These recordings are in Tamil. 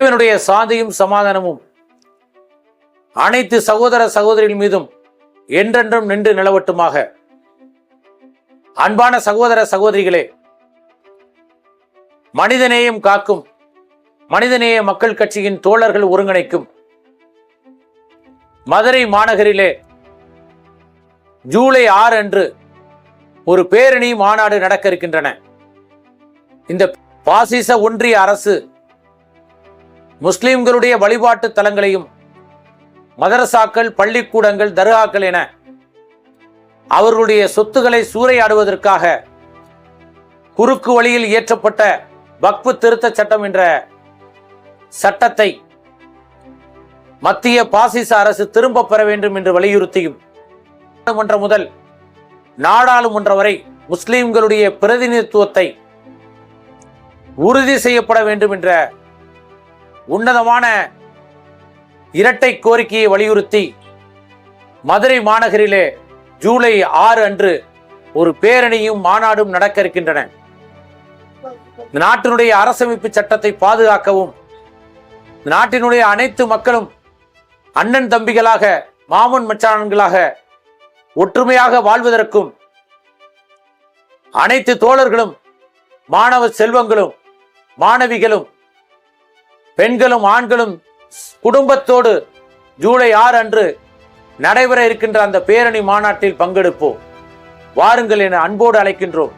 இவனுடைய சாந்தியும் சமாதானமும் அனைத்து சகோதர சகோதரிகள் மீதும் என்றென்றும் நின்று நிலவட்டுமாக. அன்பான சகோதர சகோதரிகளே மனிதநேயம் காக்கும் மனிதநேய மக்கள் கட்சியின் தோழர்கள் ஒருங்கிணைக்கும் மதுரை மாநகரிலே ஜூலை ஆறு அன்று ஒரு பேரணி மாநாடு நடக்க இருக்கின்றன. இந்த பாசிச ஒன்றிய அரசு முஸ்லிம்களுடைய வழிபாட்டு தலங்களையும் மதரசாக்கள் பள்ளிக்கூடங்கள் தர்காக்கள் என அவர்களுடைய சொத்துக்களை சூறையாடுவதற்காக குறுக்கு வழியில் இயற்றப்பட்ட வக்பு திருத்த சட்டம் என்ற சட்டத்தை மத்திய பாசிச அரசு திரும்ப பெற வேண்டும் என்று வலியுறுத்தியும் நாடாளுமன்றம் முதல் நாடாளுமன்றம் வரை முஸ்லிம்களுடைய பிரதிநிதித்துவத்தை உறுதி செய்யப்பட வேண்டும் என்ற உன்னதமான இரட்டை கோரிக்கையை வலியுறுத்தி மதுரை மாநகரிலே ஜூலை ஆறு அன்று ஒரு பேரணியும் மாநாடும் நடக்க இருக்கின்றன. நாட்டினுடைய அரசமைப்பு சட்டத்தை பாதுகாக்கவும் நாட்டினுடைய அனைத்து மக்களும் அண்ணன் தம்பிகளாக மாமன் மச்சான்களாக ஒற்றுமையாக வாழ்வதற்கும் அனைத்து தோழர்களும் மாணவ செல்வங்களும் மாணவிகளும் பெண்களும் ஆண்களும் குடும்பத்தோடு ஜூலை ஆறு அன்று நடைபெற இருக்கின்ற அந்த பேரணி மாநாட்டில் பங்கெடுப்போம். வாருங்கள் என அன்போடு அழைக்கின்றோம்.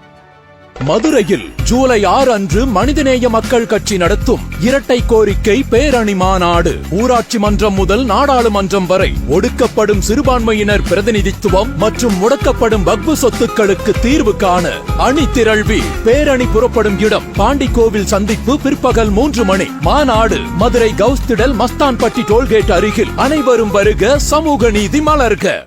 மதுரையில் ஜூலை ஆறு அன்று மனிதநேய மக்கள் கட்சி நடத்தும் இரட்டை கோரிக்கை பேரணி மாநாடு. ஊராட்சி மன்றம் முதல் நாடாளுமன்றம் வரை ஒடுக்கப்படும் சிறுபான்மையினர் பிரதிநிதித்துவம் மற்றும் முடக்கப்படும் வக்பு சொத்துக்களுக்கு தீர்வு காண அணி திரள்வி. பேரணி புறப்படும் இடம் பாண்டிக்கோவில் சந்திப்பு பிற்பகல் மூன்று மணி. மாநாடு மதுரை கவுஸ்திடல் மஸ்தான்பட்டி டோல்கேட் அருகில். அனைவரும் வருக சமூக நீதி மலர்க.